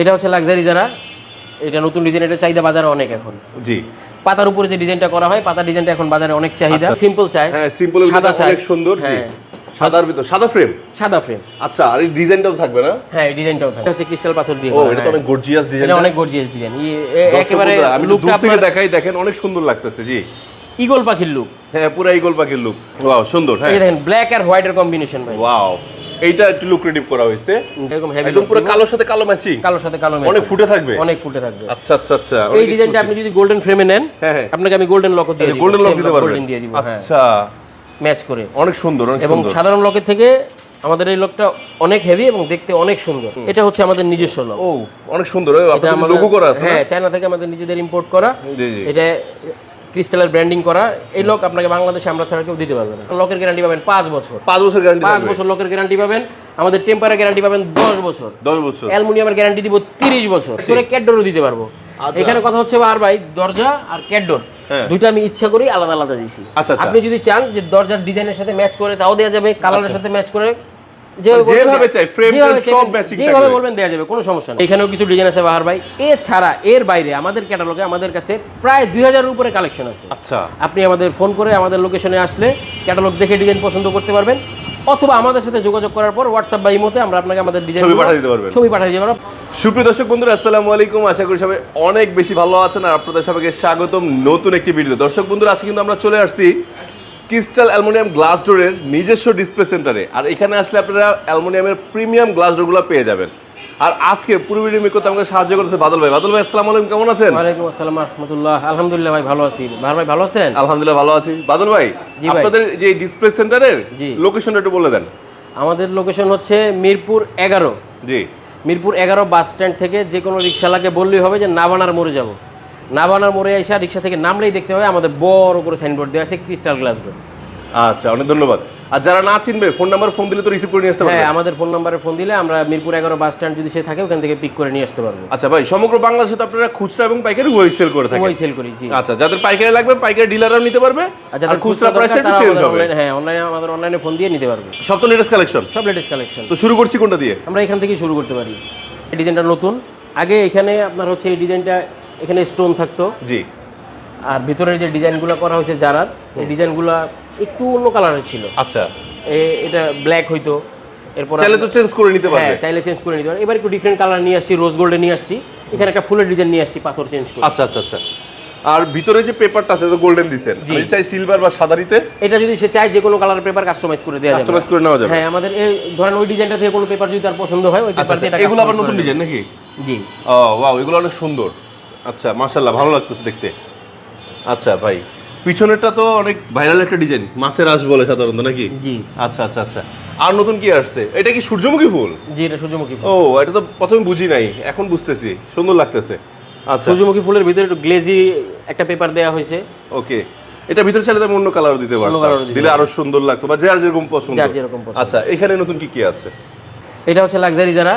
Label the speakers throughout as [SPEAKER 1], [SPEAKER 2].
[SPEAKER 1] এটা হচ্ছে লাক্সারি যারা এটা নতুন ডিজাইন এটা চাহিদা বাজারে অনেক এখন।
[SPEAKER 2] জি।
[SPEAKER 1] পাতার উপরে যে ডিজাইনটা করা হয় পাতার ডিজাইনটা এখন বাজারে অনেক চাহিদা।
[SPEAKER 2] আচ্ছা।
[SPEAKER 1] সিম্পল চাই।
[SPEAKER 2] হ্যাঁ সিম্পল
[SPEAKER 1] সাদা চাই।
[SPEAKER 2] অনেক সুন্দর জি।
[SPEAKER 1] হ্যাঁ।
[SPEAKER 2] সাদার ভিতর সাদা ফ্রেম
[SPEAKER 1] সাদা ফ্রেম
[SPEAKER 2] আচ্ছা আর এই ডিজাইনটাও থাকবে না?
[SPEAKER 1] হ্যাঁ এই ডিজাইনটাও থাকে এটা হচ্ছে ক্রিস্টাল পাথর দিয়ে
[SPEAKER 2] ও এটা তো। অনেক গর্জিয়াস ডিজাইন
[SPEAKER 1] এটা অনেক গর্জিয়াস ডিজাইন একেবারে
[SPEAKER 2] আমি দূর থেকে দেখাই দেখেন অনেক সুন্দর লাগতেছে জি।
[SPEAKER 1] ইগল পাখির লুক
[SPEAKER 2] হ্যাঁ পুরো ইগল পাখির লুক ওয়াও সুন্দর হ্যাঁ।
[SPEAKER 1] এই দেখেন ব্ল্যাক আর হোয়াইটের কম্বিনেশন ভাই।
[SPEAKER 2] ওয়াও এইটা একটু লুক্রেটিভ করা হয়েছে।
[SPEAKER 1] এরকম হেভি
[SPEAKER 2] একদম পুরো কালোর সাথে কালো ম্যাচিং
[SPEAKER 1] কালোর সাথে কালো ম্যাচিং
[SPEAKER 2] অনেক ফুটে থাকবে?
[SPEAKER 1] অনেক ফুটে থাকবে।
[SPEAKER 2] আচ্ছা আচ্ছা আচ্ছা।
[SPEAKER 1] এই ডিজাইনটা আপনি যদি গোল্ডেন ফ্রেমে নেন
[SPEAKER 2] হ্যাঁ হ্যাঁ।
[SPEAKER 1] আপনাকে আমি গোল্ডেন লক দিয়ে দিব
[SPEAKER 2] গোল্ডেন লক দিতে পারবেন।
[SPEAKER 1] গোল্ডেন দিয়ে দিব
[SPEAKER 2] আচ্ছা।
[SPEAKER 1] ম্যাচ করে।
[SPEAKER 2] অনেক সুন্দর অনেক সুন্দর।
[SPEAKER 1] এবং সাধারণ লকের থেকে আমাদের এই লকটা অনেক হেভি এবং দেখতে অনেক সুন্দর। এটা হচ্ছে আমাদের নিজস্ব লক
[SPEAKER 2] ও অনেক সুন্দর। লোগো করা আছে
[SPEAKER 1] হ্যাঁ চায়না থেকে আমাদের নিজেদের ইম্পোর্ট করা।
[SPEAKER 2] জি জি।
[SPEAKER 1] এটা ক্রিস্টালের ব্র্যান্ডিং করা এই লক আপনাকে বাংলাদেশে আমরা ছাড়া কেউ দিতে পারবে না। লকের গ্যারান্টি পাবেন পাঁচ বছর।
[SPEAKER 2] পাঁচ বছর গ্যারান্টি
[SPEAKER 1] পাঁচ বছর লকের গ্যারান্টি পাবেন আমাদের টেম্পারের গ্যারান্টি পাবেন দশ বছর।
[SPEAKER 2] দশ বছর।
[SPEAKER 1] অ্যালুমিনিয়ামের গ্যারান্টি দিব তিরিশ বছর। করে ক্যাডোরও দিতে পারব।
[SPEAKER 2] আচ্ছা।
[SPEAKER 1] এখানে কথা হচ্ছে আর ভাই দরজা আর ক্যাডোর। দুইটা আমি ইচ্ছা করি আলাদা আলাদা দিছি।
[SPEAKER 2] আচ্ছা, আচ্ছা।
[SPEAKER 1] আপনি যদি চান যে দরজার ডিজাইনের সাথে ম্যাচ করে তাও দেওয়া যাবে কালারের সাথে ম্যাচ করে যেভাবে বলবেন
[SPEAKER 2] যেভাবে চাই, টেম সব matching
[SPEAKER 1] যেভাবে বলবেন দেওয়া যাবে কোনো সমস্যা নেই। এখানেও কিছু ডিজাইন আছে বাহার ভাই। এছাড়া এর বাইরে আমাদের ক্যাটালগে আমাদের কাছে প্রায় দুই হাজারের উপরে কালেকশন আছে।
[SPEAKER 2] আচ্ছা।
[SPEAKER 1] আপনি আমাদের ফোন করে আমাদের লোকেশনে আসলে ক্যাটালগ দেখে ডিজাইন পছন্দ করতে পারবেন। অথবা আমাদের সাথে যোগাযোগ করার পর হোয়াটসঅ্যাপ বা ইমোতে আমরা আপনাকে আমাদের ডিজাইন
[SPEAKER 2] ছবি পাঠিয়ে দিতে পারবেন।
[SPEAKER 1] ছবি পাঠিয়ে দিতে পারব।
[SPEAKER 2] সুপ্রিয় দর্শক বন্ধুরা আসসালামু আলাইকুম। আশা করি সবাই অনেক বেশি ভালো আছেন। আর আপনাদের সবাইকে স্বাগতম নতুন একটি ভিডিও দর্শক বন্ধুরা আজকে কিন্তু আমরা চলে আসছি ক্রিস্টাল অ্যালুমিনিয়াম গ্লাস ডোরের নিজস্ব ডিসপ্লে সেন্টারে। আর এখানে আসলে আপনারা অ্যালুমিনিয়ামের প্রিমিয়াম গ্লাস ডোরগুলো পেয়ে যাবেন। আর আজকে পুরো ভিডিও মেক করতে আমাকে সাহায্য করেছে বাদল ভাই। বাদল ভাই আসসালামু আলাইকুম কেমন আছেন?
[SPEAKER 1] ওয়ালাইকুম আসসালাম রহমতুল্লাহ। আলহামদুলিল্লাহ ভাই ভালো আছি। ভাই ভাই ভালো আছেন?
[SPEAKER 2] আলহামদুলিল্লাহ ভালো আছি। বাদল ভাই আপনাদের যে ডিসপ্লে সেন্টারের। লোকেশনটা একটু বলে দেন।
[SPEAKER 1] আমাদের লোকেশন হচ্ছে মিরপুর এগারো।
[SPEAKER 2] জি।
[SPEAKER 1] মিরপুর এগারো বাস স্ট্যান্ড থেকে যে কোনো রিক্সাওয়ালাকে বললেই হবে যে নাবানার মোড়ে যাব। নাবানার মোড়ে এসে রিক্সা থেকে নামলেই দেখতে হবে আমাদের বড় করে সাইনবোর্ড দেওয়া আছে ক্রিস্টাল গ্লাস ডোর
[SPEAKER 2] আচ্ছা অনেক ধন্যবাদ। আর যারা না চিনবে ফোন নাম্বার ফোন দিলে তো রিসিভ করে নিয়ে আসতে
[SPEAKER 1] হ্যাঁ
[SPEAKER 2] পারবে
[SPEAKER 1] আমাদের ফোন নাম্বারে ফোন দিলে আমরা মিরপুর এগারো বাস স্ট্যান্ড যদি সে থাকে ওখান থেকে পিক করে নিয়ে আসতে পারব।
[SPEAKER 2] আচ্ছা ভাই সমগ্র বাংলাদেশে তো আপনারা খুচরা এবং পাইকারি উভয় সেল করে থাকেন।
[SPEAKER 1] ওই সেল করি জি।
[SPEAKER 2] আচ্ছা যাদের পাইকারি লাগবে পাইকারি ডিলাররাও নিতে পারবে
[SPEAKER 1] আর যাদের
[SPEAKER 2] খুচরা প্রাইসে একটু চেঞ্জ হবে।
[SPEAKER 1] হ্যাঁ অনলাইনে আমাদের অনলাইনে ফোন দিয়ে নিতে পারবে।
[SPEAKER 2] সব তো লেটেস্ট কালেকশন
[SPEAKER 1] সব লেটেস্ট কালেকশন
[SPEAKER 2] তো শুরু করছি কোনটা দিয়ে?
[SPEAKER 1] আমরা এখান থেকে শুরু করতে পারি। এই ডিজাইনটা নতুন। আগে এখানে আপনার হচ্ছে এই ডিজাইনটা এখানে স্টোন থাকতো।
[SPEAKER 2] জি।
[SPEAKER 1] আর ভিতরের যে ডিজাইনগুলো করা হয়েছে যারার এই ডিজাইনগুলো একটু অন্য কালারের ছিল।
[SPEAKER 2] আচ্ছা।
[SPEAKER 1] এটা ব্ল্যাক হইতো। এরপর
[SPEAKER 2] চাইলে তো চেঞ্জ করে নিতে পারবে।
[SPEAKER 1] হ্যাঁ চাইলে চেঞ্জ করে নিতে পারে এবার একটু ডিফারেন্ট কালার নিয়ে আসছি রোজ গোল্ডে নিয়ে আসছি। এখানে একটা ফুলের ডিজাইন নিয়ে আসছি পাথর চেঞ্জ করে।
[SPEAKER 2] আচ্ছা আচ্ছা আচ্ছা। আর ভিতরে যে পেপারটা আছে তো গোল্ডেন দিছেন আমি চাই সিলভার বা সাদারিতে।
[SPEAKER 1] এটা যদি সে চায় যে কোনো কালারের পেপার কাস্টমাইজ করে দেওয়া যাবে।
[SPEAKER 2] কাস্টমাইজ করে নেওয়া যাবে।
[SPEAKER 1] হ্যাঁ আমাদের এই ধরেন ওই ডিজাইনটা থেকে কোনো পেপার যদি তার পছন্দ হয় ওই
[SPEAKER 2] আচ্ছা
[SPEAKER 1] পেপার
[SPEAKER 2] আচ্ছা।
[SPEAKER 1] দিয়ে এটা
[SPEAKER 2] এগুলো আবার নতুন ডিজাইন নাকি?
[SPEAKER 1] জি।
[SPEAKER 2] ও ওয়াও এগুলো অনেক সুন্দর। আচ্ছা মাশাআল্লাহ ভালো লাগতেছে দেখতে। আচ্ছা ভাই পিছনেরটা তো অনেক ভাইরাল একটা ডিজাইন মাছের আঁশ বলে সাধারণত নাকি?
[SPEAKER 1] জি।
[SPEAKER 2] আচ্ছা আচ্ছা আচ্ছা। আর নতুন কি আসছে? এটা কি সূর্যমুখী ফুল?
[SPEAKER 1] জি এটা সূর্যমুখী ফুল।
[SPEAKER 2] ও এটা তো প্রথমে বুঝি নাই এখন বুঝতেছি সুন্দর লাগতেছে। আচ্ছা।
[SPEAKER 1] সূর্যমুখী ফুলের ভিতরে একটু গ্লেজি একটা পেপার দেওয়া হয়েছে।
[SPEAKER 2] ওকে এটা ভিতরে চাইলে তো আমি অন্য কালার দিতে
[SPEAKER 1] দিতে
[SPEAKER 2] দিলে আরও সুন্দর লাগতো বা যার যেরকম পছন্দ।
[SPEAKER 1] যার যেরকম পছন্দ।
[SPEAKER 2] আচ্ছা এখানে নতুন কি কি আছে?
[SPEAKER 1] এটা হচ্ছে লাক্সারি যারা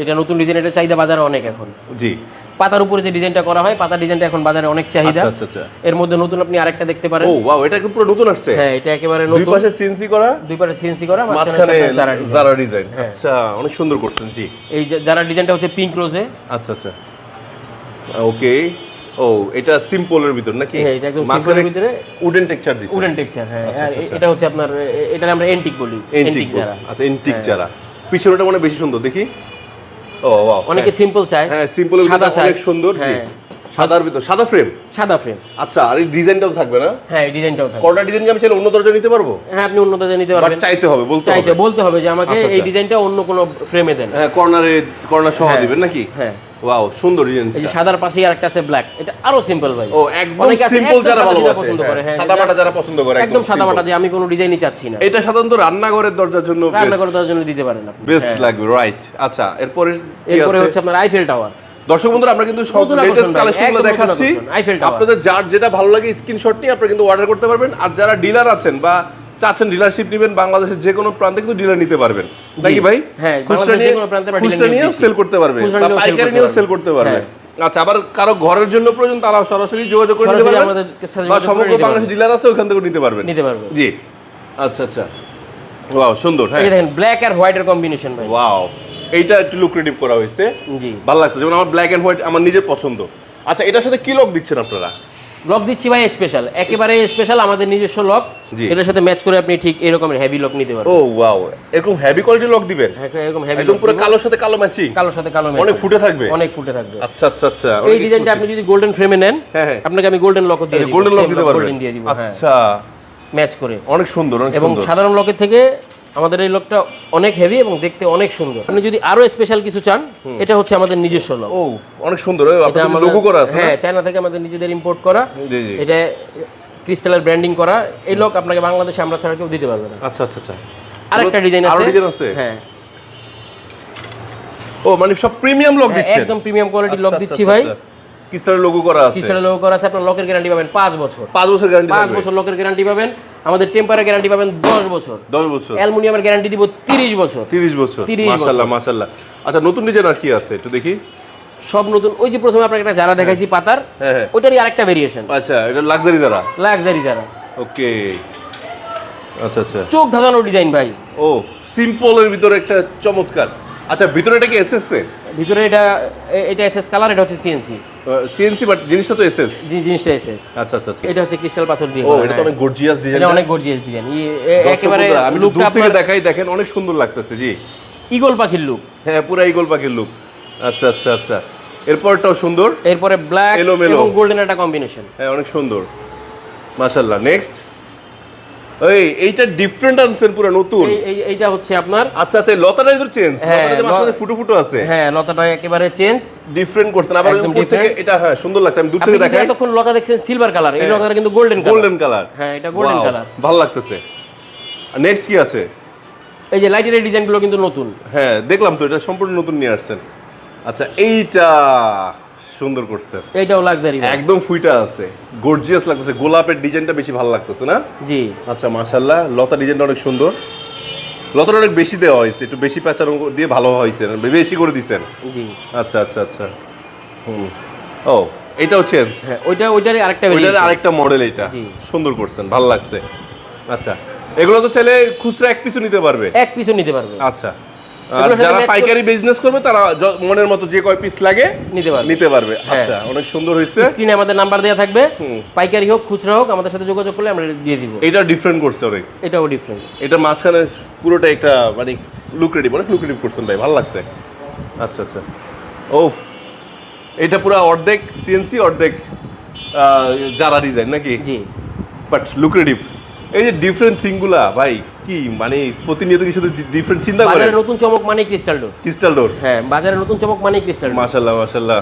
[SPEAKER 1] এটা নতুন ডিজাইন এটা চাহিদা বাজারে অনেক এখন।
[SPEAKER 2] জি।
[SPEAKER 1] পাতার উপরে যে ডিজাইনটা করা হয় পাতার ডিজাইনটা এখন বাজারে অনেক চাহিদা।
[SPEAKER 2] আচ্ছা আচ্ছা আচ্ছা।
[SPEAKER 1] এর মধ্যে নতুন আপনি আরেকটা দেখতে পারেন।
[SPEAKER 2] ও ওয়াও এটা কিন্তু পুরো নতুন আসছে।
[SPEAKER 1] হ্যাঁ এটা একেবারে নতুন।
[SPEAKER 2] দুই পাশে সিএনসি করা
[SPEAKER 1] দুই পাশে সিএনসি করা মাঝখানে জারা
[SPEAKER 2] ডিজাইন
[SPEAKER 1] হ্যাঁ।
[SPEAKER 2] আচ্ছা অনেক সুন্দর করছেন জি।
[SPEAKER 1] এই যে যারা ডিজাইনটা হচ্ছে পিঙ্ক রোজে
[SPEAKER 2] আচ্ছা আচ্ছা। ওকে। ও এটা সিম্পলের ভিতর নাকি?
[SPEAKER 1] হ্যাঁ, এটা একদম এর ভিতরে।
[SPEAKER 2] উডেন টেক্সচার দিছে।
[SPEAKER 1] উডেন টেক্সচার হ্যাঁ
[SPEAKER 2] আচ্ছা,
[SPEAKER 1] আর
[SPEAKER 2] আচ্ছা,
[SPEAKER 1] এটা হচ্ছে আপনার এটা আমরা এন্টিক বলি।
[SPEAKER 2] এন্টিক
[SPEAKER 1] যারা
[SPEAKER 2] আচ্ছা এন্টিক যারা পিছনেটা মানে বেশি সুন্দর দেখি। ও ওয়াও
[SPEAKER 1] অনেকে সিম্পল চায়
[SPEAKER 2] হ্যাঁ সিম্পল
[SPEAKER 1] সাদা চায়।
[SPEAKER 2] অনেক সুন্দর জি।
[SPEAKER 1] হ্যাঁ।
[SPEAKER 2] সাদার ভিতর সাদা ফ্রেম
[SPEAKER 1] সাদা ফ্রেম
[SPEAKER 2] আচ্ছা আর এই ডিজাইনটাও থাকবে না?
[SPEAKER 1] হ্যাঁ এই ডিজাইনটাও থাকবে।
[SPEAKER 2] কর্নার ডিজাইন আমি চাইলে অন্য দরজা নিতে পারব?
[SPEAKER 1] হ্যাঁ আপনি অন্য দরজা
[SPEAKER 2] নিতে
[SPEAKER 1] পারবেন।
[SPEAKER 2] চাইতে হবে বলতে
[SPEAKER 1] চাইতে বলতে হবে যে আমাকে
[SPEAKER 2] আচ্ছা,
[SPEAKER 1] এই
[SPEAKER 2] আচ্ছা।
[SPEAKER 1] ডিজাইনটা অন্য কোনো ফ্রেমে দেন।
[SPEAKER 2] হ্যাঁ কর্নারে কর্নার সহ দিবেন নাকি?
[SPEAKER 1] হ্যাঁ।
[SPEAKER 2] ওয়াও সুন্দর ডিজাইন
[SPEAKER 1] এই যে সাদার আরেকটা আছে ব্ল্যাক এটা আরও সিম্পল ভাই।
[SPEAKER 2] ও একদম সিম্পল যারা ভালোবাসে।
[SPEAKER 1] পছন্দ করে, হ্যাঁ,
[SPEAKER 2] সাদা মাটা যারা পছন্দ করে
[SPEAKER 1] একদম সাদা মাটা যে আমি কোনো ডিজাইনই চাচ্ছি না।
[SPEAKER 2] এটা সাধারণত রান্নাঘরের দরজার জন্য
[SPEAKER 1] রান্না করে দেওয়ার জন্য দিতে পারেন আপনি।
[SPEAKER 2] বেস্ট লাগবে রাইট আচ্ছা এরপরে
[SPEAKER 1] এরপরে হচ্ছে আপনার আইফেল টাওয়ার
[SPEAKER 2] দর্শক বন্ধুরা আমরা কিন্তু সব লেটেস্ট কালেকশনগুলো দেখাচ্ছি। আপনাদের যার যেটা ভালো লাগে স্ক্রিনশট নিয়ে আপনারা কিন্তু অর্ডার করতে পারবেন। আর যারা ডিলার আছেন বা চাচ্ছেন ডিলারশিপ নেবেন বাংলাদেশের যে কোনো প্রান্তে কিন্তু ডিলার নিতে পারবেন। নাকি ভাই?
[SPEAKER 1] হ্যাঁ,
[SPEAKER 2] খুচরা নিয়ে খুচরা নিয়েও সেল করতে পারবে। পাইকারি নিয়েও সেল করতে পারবে।
[SPEAKER 1] হ্যাঁ।
[SPEAKER 2] আচ্ছা আবার কারও ঘরের জন্য প্রয়োজন তারা সরাসরি যোগাযোগ করে নিতে পারবেন বা সমগ্র বাংলাদেশের ডিলার আছে ওখান থেকে নিতে পারবেন।
[SPEAKER 1] নিতে পারবে।
[SPEAKER 2] জি। আচ্ছা আচ্ছা। ওয়াও সুন্দর হ্যাঁ।
[SPEAKER 1] দেখেন ব্ল্যাক আর হোয়াইটের কম্বিনেশন ভাই।
[SPEAKER 2] ওয়াও এইটা একটু লুক্রেটিভ করা হয়েছে।
[SPEAKER 1] জি।
[SPEAKER 2] ভালো লাগছে যেমন আমার ব্ল্যাক এন্ড হোয়াইট আমার নিজের পছন্দ। আচ্ছা এটার সাথে কি লক দিচ্ছেন আপনারা?
[SPEAKER 1] লক দিচ্ছি ভাই স্পেশাল একেবারে স্পেশাল আমাদের নিজস্ব লক এটার সাথে ম্যাচ করে আপনি ঠিক এরকমের হেভি লক নিতে পারবেন।
[SPEAKER 2] ও ওয়াও এরকম হেভি কোয়ালিটি লক দিবেন?
[SPEAKER 1] হ্যাঁ, এরকম হেভি
[SPEAKER 2] একদম পুরো কালোর সাথে কালো ম্যাচিং
[SPEAKER 1] কালোর সাথে কালো ম্যাচ
[SPEAKER 2] অনেক ফুটে থাকবে?
[SPEAKER 1] অনেক ফুটে থাকবে।
[SPEAKER 2] আচ্ছা আচ্ছা আচ্ছা।
[SPEAKER 1] এই ডিজাইনটা আপনি যদি গোল্ডেন ফ্রেমে নেন
[SPEAKER 2] হ্যাঁ, হ্যাঁ।
[SPEAKER 1] আপনাকে আমি গোল্ডেন লক দিয়ে দিব।
[SPEAKER 2] গোল্ডেন লক দিতে পারবেন।
[SPEAKER 1] গোল্ডেন দিয়ে দিব।
[SPEAKER 2] আচ্ছা।
[SPEAKER 1] ম্যাচ করে।
[SPEAKER 2] অনেক সুন্দর অনেক
[SPEAKER 1] এবং সাধারণ লকের থেকে আমাদের এই লকটা অনেক হেভি এবং দেখতে অনেক সুন্দর। আপনি যদি আরও স্পেশাল কিছু চান এটা হচ্ছে আমাদের নিজস্ব লক
[SPEAKER 2] ও অনেক সুন্দর। লোগো করা আছে
[SPEAKER 1] হ্যাঁ চায়না থেকে আমাদের নিজেদের ইম্পোর্ট করা।
[SPEAKER 2] জি জি।
[SPEAKER 1] এটা ক্রিস্টালের ব্র্যান্ডিং করা। এই লক আপনাকে বাংলাদেশে আমরা ছাড়া কেউ দিতে পারবে না।
[SPEAKER 2] আচ্ছা আচ্ছা আচ্ছা।
[SPEAKER 1] আরেকটা ডিজাইন
[SPEAKER 2] আরও
[SPEAKER 1] আছে।
[SPEAKER 2] ডিজাইন আছে?
[SPEAKER 1] হ্যাঁ।
[SPEAKER 2] ও মানে সব প্রিমিয়াম লক দিচ্ছেন
[SPEAKER 1] একদম প্রিমিয়াম কোয়ালিটির লক
[SPEAKER 2] আচ্ছা,
[SPEAKER 1] দিচ্ছি
[SPEAKER 2] আচ্ছা,
[SPEAKER 1] ভাই।
[SPEAKER 2] ক্রিস্টালের লোগো করা আছে।
[SPEAKER 1] ক্রিস্টালের লক করা আছে আপনার লকের গ্যারান্টি পাবেন পাঁচ বছর।
[SPEAKER 2] পাঁচ বছর গ্যারান্টি
[SPEAKER 1] পাঁচ বছর লকের গ্যারান্টি পাবেন আমাদের টেম্পারের গ্যারান্টি পাবেন দশ বছর।
[SPEAKER 2] দশ বছর।
[SPEAKER 1] অ্যালুমিনিয়ামের গ্যারান্টি দিব তিরিশ বছর।
[SPEAKER 2] তিরিশ বছর।
[SPEAKER 1] 30 বছর।
[SPEAKER 2] মাশাল্লাহ মাশাল্লাহ আচ্ছা নতুন ডিজাইন আর কি আছে একটু দেখি।
[SPEAKER 1] সব নতুন ওই যে প্রথমে আপনাকে একটা যারা দেখাইছি পাতার
[SPEAKER 2] হ্যাঁ হ্যাঁ।
[SPEAKER 1] ওইটারই আরেকটা ভেরিয়েশন
[SPEAKER 2] আচ্ছা এটা লাক্সারি যারা?
[SPEAKER 1] লাক্সারি যারা।
[SPEAKER 2] ওকে আচ্ছা আচ্ছা।
[SPEAKER 1] চোখ ধাঁধানো ডিজাইন ভাই।
[SPEAKER 2] ও সিম্পলের ভিতরে একটা চমৎকার। আচ্ছা ভিতরে এটা কি এসএস
[SPEAKER 1] ভিতরে এটা এটা এসএস কালার এটা হচ্ছে সিএনসি
[SPEAKER 2] সিএনসি বাট জিনিসটা তো এসএস
[SPEAKER 1] জি জিনিসটা এসএস
[SPEAKER 2] আচ্ছা আচ্ছা আচ্ছা।
[SPEAKER 1] এটা হচ্ছে ক্রিস্টাল পাথর দিয়ে
[SPEAKER 2] ও এটা তো। অনেক গর্জিয়াস ডিজাইন
[SPEAKER 1] এটা অনেক গর্জিয়াস ডিজাইন একেবারে
[SPEAKER 2] আমি লুক থেকে দেখাই দেখেন অনেক সুন্দর লাগতেছে জি।
[SPEAKER 1] ইগল পাখির লুক
[SPEAKER 2] হ্যাঁ পুরো ইগল পাখির লুক আচ্ছা আচ্ছা আচ্ছা। এরপরটাও সুন্দর।
[SPEAKER 1] এরপরে ব্ল্যাক। এবং গোল্ডেন একটা কম্বিনেশন
[SPEAKER 2] হ্যাঁ অনেক সুন্দর। মাশাল্লাহ নেক্সট এই এইটা ডিফারেন্ট আনছেন পুরো নতুন।
[SPEAKER 1] এই এই এইটা হচ্ছে আপনার
[SPEAKER 2] আচ্ছা আচ্ছা লতাটা তো চেঞ্জ
[SPEAKER 1] হ্যাঁ,
[SPEAKER 2] লতাটা মাঝখানে ফুটো ফুটো আছে।
[SPEAKER 1] হ্যাঁ লতাটা একেবারে চেঞ্জ
[SPEAKER 2] ডিফারেন্ট করছেন আবার উপর থেকে এটা হ্যাঁ সুন্দর লাগছে। আমি দূর থেকে দেখাই।
[SPEAKER 1] এতক্ষণ লতা দেখছেন সিলভার কালার এই লতাটা কিন্তু গোল্ডেন কালার
[SPEAKER 2] গোল্ডেন কালার
[SPEAKER 1] হ্যাঁ এটা গোল্ডেন কালার
[SPEAKER 2] ভালো লাগতেছে। নেক্সট কি আছে?
[SPEAKER 1] এই যে লাইটের ডিজাইনগুলো কিন্তু নতুন।
[SPEAKER 2] হ্যাঁ দেখলাম তো এটা সম্পূর্ণ নতুন নিয়ে আসছেন। আচ্ছা এইটা। সুন্দর করছেন
[SPEAKER 1] এইটাও লাক্সারি
[SPEAKER 2] একদম ফুইটা আছে। গর্জিয়াস লাগতেছে। গোলাপের ডিজাইনটা বেশি ভালো লাগতেছে না?
[SPEAKER 1] জি।
[SPEAKER 2] আচ্ছা মাশাল্লাহ লতা ডিজাইনটা অনেক সুন্দর। লতাটা অনেক বেশি দেওয়া হয়েছে একটু বেশি প্যাচার দিয়ে ভালো হয়েছে বেশি করে দিচ্ছেন
[SPEAKER 1] জি।
[SPEAKER 2] আচ্ছা আচ্ছা আচ্ছা। হুম। ও এটাও চেঞ্জ
[SPEAKER 1] হ্যাঁ ওইটা ওইটারই আরেকটা
[SPEAKER 2] ওইটার আরেকটা মডেল এটা। সুন্দর করছেন ভালো লাগছে। আচ্ছা এগুলো তো চাইলে খুচরা এক পিসও নিতে পারবে।
[SPEAKER 1] এক পিছু নিতে পারবে।
[SPEAKER 2] আচ্ছা। যারা পাইকারি বিজনেস করবে তারা মনের মতো যে কয় পিস লাগে
[SPEAKER 1] নিতে পারবে।
[SPEAKER 2] নিতে পারবে। আচ্ছা অনেক সুন্দর হয়েছে।
[SPEAKER 1] স্ক্রিনে আমাদের নাম্বার দেওয়া থাকবে। পাইকারি হোক খুচরা হোক আমাদের সাথে যোগাযোগ করলে আমরা দিয়ে দিব।
[SPEAKER 2] এটা ডিফারেন্ট করছে অনেক।
[SPEAKER 1] এটাও ডিফারেন্ট
[SPEAKER 2] এটা মাঝখানে পুরোটা একটা মানে লুক্রেটিভ অনেক লুক্রেটিভ করছেন ভাই ভালো লাগছে। আচ্ছা আচ্ছা। ও এটা পুরো অর্ধেক সিএনসি অর্ধেক যারা ডিজাইন নাকি?
[SPEAKER 1] জি।
[SPEAKER 2] বাট লুক্রেটিভ এই যে ডিফারেন্ট থিংগুলা ভাই কি মানে প্রতিনিয়ত কি শুধু ডিফারেন্ট চিন্তা করেন
[SPEAKER 1] বাজারে নতুন চমক মানে ক্রিস্টাল ডোর
[SPEAKER 2] ক্রিস্টাল ডোর
[SPEAKER 1] হ্যাঁ বাজারে নতুন চমক মানে ক্রিস্টাল ডোর
[SPEAKER 2] মাশাল্লাহ মাশাল্লাহ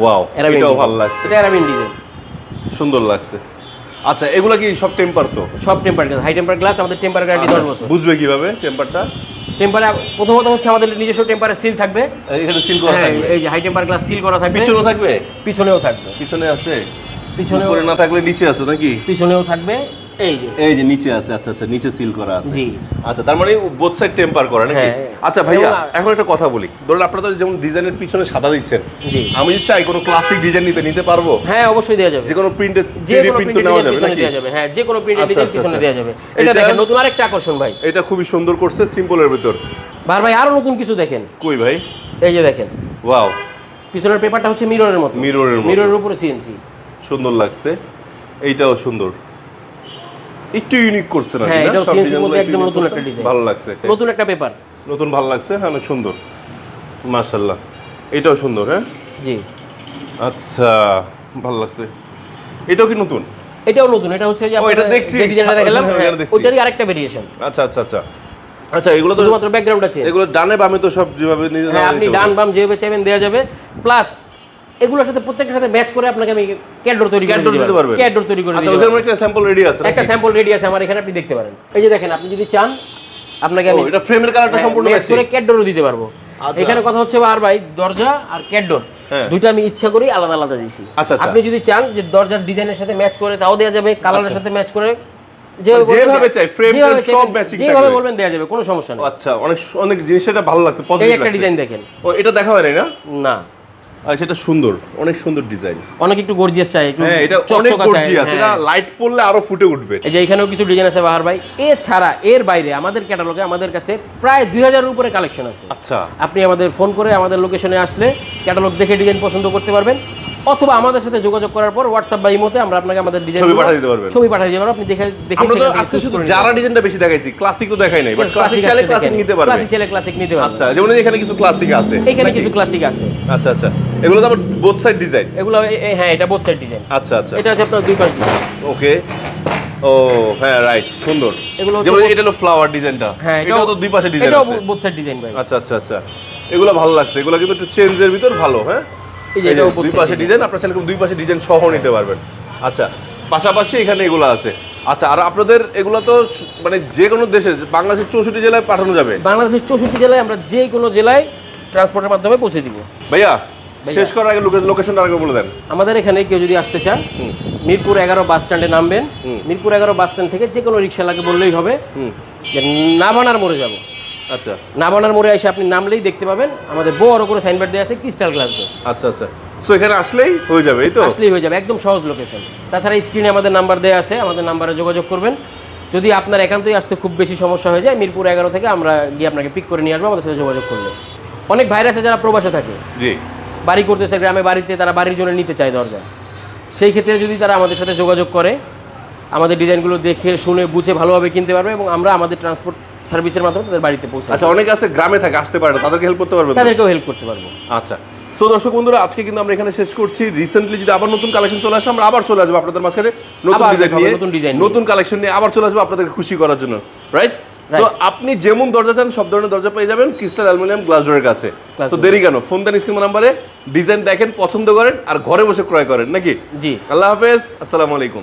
[SPEAKER 2] ওয়াও এটাও ভালো লাগছে।
[SPEAKER 1] এটা অ্যারাবিয়ান ডিজাইন
[SPEAKER 2] সুন্দর লাগছে। আচ্ছা এগুলা কি সব টেম্পার তো?
[SPEAKER 1] সব temper glass high temper glass আমাদের টেম্পার গ্যারান্টি দশ বছর।
[SPEAKER 2] বুঝবে কীভাবে টেম্পারটা
[SPEAKER 1] টেম্পারে প্রথমত হচ্ছে আমাদের নিজস্ব টেম্পারে সিল থাকবে।
[SPEAKER 2] এখানে সিল করা
[SPEAKER 1] হ্যাঁ
[SPEAKER 2] থাকবে।
[SPEAKER 1] এই যে হাই টেম্পার গ্লাস সিল করা থাকবে।
[SPEAKER 2] পিছনেও থাকবে?
[SPEAKER 1] পিছনেও থাকবে।
[SPEAKER 2] পিছনে আছে? উপরে না থাকলে নিচে আছে নাকি?
[SPEAKER 1] পিছনেও থাকবে। এই যে।
[SPEAKER 2] এই যে নিচে আছে আচ্ছা আচ্ছা নিচে সিল করা আছে।
[SPEAKER 1] জি।
[SPEAKER 2] আচ্ছা তার মানে বোথ সাইড টেম্পার করা নাকি?
[SPEAKER 1] হ্যাঁ।
[SPEAKER 2] আচ্ছা ভাইয়া এখন একটা কথা বলি। ধরুন আপনারা যেমন ডিজাইনের পিছনে সাদা দিচ্ছেন
[SPEAKER 1] জি।
[SPEAKER 2] আমি চাই কোনো ক্লাসিক ডিজাইন নিতে নিতে পারব?
[SPEAKER 1] হ্যাঁ অবশ্যই দেওয়া যাবে।
[SPEAKER 2] যে কোনো প্রিন্টের
[SPEAKER 1] যে কোনো
[SPEAKER 2] প্রিন্ট নেওয়া যাবে নাকি?
[SPEAKER 1] দেওয়া যাবে। হ্যাঁ যে কোনো প্রিন্টের
[SPEAKER 2] আচ্ছা,
[SPEAKER 1] ডিজাইন
[SPEAKER 2] আচ্ছা,
[SPEAKER 1] পিছনে
[SPEAKER 2] আচ্ছা।
[SPEAKER 1] দেওয়া যাবে। এটা দেখেন নতুন আরেকটা আকর্ষণ ভাই।
[SPEAKER 2] এটা খুবই সুন্দর করছে সিম্পলের ভিতর।
[SPEAKER 1] ভাই ভাই আরও নতুন কিছু দেখেন।
[SPEAKER 2] কই ভাই?
[SPEAKER 1] এই যে দেখেন।
[SPEAKER 2] ওয়াও
[SPEAKER 1] পিছনের পেপারটা হচ্ছে মিররের মতো।
[SPEAKER 2] মিররের মতো।
[SPEAKER 1] মিররের উপরে সিএনসি
[SPEAKER 2] সুন্দর লাগছে। এইটাও সুন্দর। একটু ইউনিক করছে না
[SPEAKER 1] হ্যাঁ, CNC
[SPEAKER 2] ডিজাইনগুলো
[SPEAKER 1] মধ্যে একদম নতুন একটা ডিজাইন।
[SPEAKER 2] ভালো লাগছে
[SPEAKER 1] নতুন একটা পেপার
[SPEAKER 2] নতুন ভালো লাগছে হ্যাঁ অনেক সুন্দর। মাশাল্লাহ এটাও সুন্দর হ্যাঁ?
[SPEAKER 1] জি।
[SPEAKER 2] আচ্ছা ভালো লাগছে। এটাও কি নতুন?
[SPEAKER 1] এটাও নতুন এটা হচ্ছে যে
[SPEAKER 2] এটা দেখছি,
[SPEAKER 1] ডিজাইনটা দেখালাম
[SPEAKER 2] হ্যাঁ,
[SPEAKER 1] হ্যাঁ,
[SPEAKER 2] এটা।
[SPEAKER 1] ওইটারই আরেকটা ভেরিয়েশন
[SPEAKER 2] আচ্ছা আচ্ছা আচ্ছা। আচ্ছা এগুলো তো
[SPEAKER 1] শুধুমাত্র ব্যাকগ্রাউন্ড আছে
[SPEAKER 2] এগুলো ডানে বামে তো সব যেভাবে নিজে
[SPEAKER 1] হ্যাঁ আপনি ডান বাম যেভাবে চাইবেন দেওয়া যাবে। প্লাস এগুলোর সাথে প্রত্যেকটার সাথে ম্যাচ করে আপনাকে আমি ক্যাডোর তৈরি করে দিতে পারব। ক্যাডোর তৈরি করে
[SPEAKER 2] আচ্ছা ওদের একটা স্যাম্পল রেডি আছে
[SPEAKER 1] একটা স্যাম্পল রেডি আছে আমার এখানে আপনি দেখতে পারেন। এই যে দেখেন আপনি যদি চান আপনাকে আমি
[SPEAKER 2] এটা ফ্রেমের কালারটা সম্পূর্ণ
[SPEAKER 1] ম্যাচ করে ক্যাডোরও দিতে পারব।
[SPEAKER 2] আচ্ছা।
[SPEAKER 1] এখানে কথা হচ্ছে আর ভাই দরজা আর ক্যাডোর
[SPEAKER 2] হ্যাঁ।
[SPEAKER 1] দুইটা আমি ইচ্ছা করেই আলাদা আলাদা দিয়েছি।
[SPEAKER 2] আচ্ছা, আচ্ছা।
[SPEAKER 1] আপনি যদি চান যে দরজার ডিজাইনের সাথে ম্যাচ করে তাও দেওয়া যাবে কালারের সাথে ম্যাচ করে। যেভাবে
[SPEAKER 2] মানে যেভাবে চাই, টেম সব matching
[SPEAKER 1] যেভাবে বলবেন দেওয়া যাবে কোনো সমস্যা নেই।
[SPEAKER 2] আচ্ছা অনেক অনেক জিনিসটা ভালো লাগছে পজিটিভ
[SPEAKER 1] একটা ডিজাইন দেখেন।
[SPEAKER 2] ও এটা দেখা হয় না?
[SPEAKER 1] না।
[SPEAKER 2] এটা সুন্দর অনেক সুন্দর ডিজাইন।
[SPEAKER 1] অনেক একটু গর্জিয়াস চাই
[SPEAKER 2] হ্যাঁ এটা অনেক গর্জিয়াস। এটা লাইট পড়লে আরও ফুটে উঠবে।
[SPEAKER 1] এই যে এখানেও কিছু ডিজাইন আছে বাহার ভাই। এছাড়া এর বাইরে আমাদের ক্যাটালগে আমাদের কাছে প্রায় দুই হাজারের উপরে কালেকশন আছে।
[SPEAKER 2] আচ্ছা।
[SPEAKER 1] আপনি আমাদের ফোন করে আমাদের লোকেশনে আসলে ক্যাটালগ দেখে ডিজাইন পছন্দ করতে পারবেন। অথবা আমাদের সাথে যোগাযোগ করার পর হোয়াটসঅ্যাপ বা ইমোতে আমরা আপনাকে আমাদের ডিজাইন
[SPEAKER 2] ছবি পাঠিয়ে দিতে পারবেন।
[SPEAKER 1] ছবি পাঠিয়ে দিতে পারব। আপনি দেখে দেখে
[SPEAKER 2] আমরা তো আজকে শুধু যারা
[SPEAKER 1] পারবেন।
[SPEAKER 2] ডিজাইনটা বেশি দেখাইছি ক্লাসিক তো দেখাই নাই বাট ক্লাসিক চাইলে ক্লাসিক। নিতে পারবে
[SPEAKER 1] Classic চাইলে classic নিতে পারবে
[SPEAKER 2] আচ্ছা যেমন এখানে কিছু ক্লাসিক আছে।
[SPEAKER 1] এখানে কিছু ক্লাসিক আছে।
[SPEAKER 2] আচ্ছা আচ্ছা। এগুলো তো আবার বোথ সাইড ডিজাইন
[SPEAKER 1] এগুলো হ্যাঁ এটা বোথ সাইড ডিজাইন
[SPEAKER 2] আচ্ছা আচ্ছা।
[SPEAKER 1] এটা হচ্ছে আপনার দুই পাশ
[SPEAKER 2] ওকে ও হ্যাঁ রাইট সুন্দর।
[SPEAKER 1] এগুলো
[SPEAKER 2] যেমন এটা হলো ফ্লাওয়ার ডিজাইনটা
[SPEAKER 1] হ্যাঁ
[SPEAKER 2] এটাও তো দুই পাশে ডিজাইন আছে।
[SPEAKER 1] বোথ সাইড ডিজাইন ভাই।
[SPEAKER 2] আচ্ছা আচ্ছা আচ্ছা। এগুলো ভালো লাগছে। এগুলো কিন্তু একটু চেঞ্জের ভিতর ভালো হ্যাঁ?
[SPEAKER 1] এই যে
[SPEAKER 2] দুই পাশে ডিজাইন আপনার চাইলে দুই পাশে ডিজাইন সহ নিতে পারবেন। আচ্ছা পাশাপাশি এখানে এগুলো আছে। আচ্ছা আর আপনাদের এগুলো তো মানে যে কোনো দেশে বাংলাদেশের চৌষট্টি জেলায় পাঠানো যাবে।
[SPEAKER 1] বাংলাদেশের চৌষট্টি জেলায় আমরা যে কোনো জেলায় ট্রান্সপোর্টের মাধ্যমে পৌঁছে দিব।
[SPEAKER 2] ভাইয়া শেষ করার আগে লোকেশনটা আগে বলে দেন।
[SPEAKER 1] আমাদের এখানে কেউ যদি আসতে চান মিরপুর এগারো বাস স্ট্যান্ডে নামবেন। মিরপুর এগারো বাস স্ট্যান্ড থেকে যে কোনো রিক্সাওয়ালাকে বললেই হবে যে নাবানার মোড়ে যাব।
[SPEAKER 2] আচ্ছা।
[SPEAKER 1] নাবানার মোড়ে এসে আপনি নামলেই দেখতে পাবেন আমাদের বড় করে সাইনবোর্ড দেওয়া আছে ক্রিস্টাল গ্লাস
[SPEAKER 2] আচ্ছা আচ্ছা। সো এখানে আসলেই হয়ে যাবে এই তো?
[SPEAKER 1] আসলেই হয়ে যাবে একদম সহজ লোকেশন তাছাড়া স্ক্রিনে আমাদের নাম্বার দেওয়া আছে আমাদের নাম্বারে যোগাযোগ করবেন। যদি আপনার একান্তই আসতে খুব বেশি সমস্যা হয়ে যায় মিরপুর এগারো থেকে আমরা গিয়ে আপনাকে পিক করে নিয়ে আসব আমাদের সাথে যোগাযোগ করলে। অনেক ভাইরাস আছে যারা প্রবাসে থাকে
[SPEAKER 2] জি।
[SPEAKER 1] বাড়ি করতেছে গ্রামে বাড়িতে তারা বাড়ির জন্য নিতে চায় দরজা। সেই ক্ষেত্রে যদি তারা আমাদের সাথে যোগাযোগ করে আমাদের ডিজাইনগুলো দেখে শুনে বুঝে ভালোভাবে কিনতে পারবে এবং আমরা আমাদের ট্রান্সপোর্ট সার্ভিসের মাধ্যমে তাদের বাড়িতে পৌঁছে
[SPEAKER 2] আচ্ছা অনেকে আছে গ্রামে থাকে আসতে পারে তাদেরকে হেল্প করতে পারবে?
[SPEAKER 1] তাদেরকেও হেল্প করতে পারব।
[SPEAKER 2] আচ্ছা সো দর্শক বন্ধুরা আজকে কিন্তু আমরা এখানে শেষ করছি। রিসেন্টলি যদি আবার নতুন কালেকশন চলে আসে আমরা আবার চলে আসব আপনাদের মাঝখানে নতুন ডিজাইন নিয়ে।
[SPEAKER 1] নতুন
[SPEAKER 2] কালেকশন নিয়ে। আবার চলে আসব আপনাদেরকে খুশি করার জন্য রাইট সো আপনি যেমন দরজা চান সব ধরনের দরজা পেয়ে যাবেন ক্রিস্টাল অ্যালুমিনিয়াম গ্লাস ডোরের কাছে। তো দেরি কেন? ফোন দেন স্ক্রিন নাম্বারে ডিজাইন দেখেন পছন্দ করেন আর ঘরে বসে ক্রয় করেন নাকি?
[SPEAKER 1] জি।
[SPEAKER 2] আল্লাহ হাফেজ আসসালামু আলাইকুম।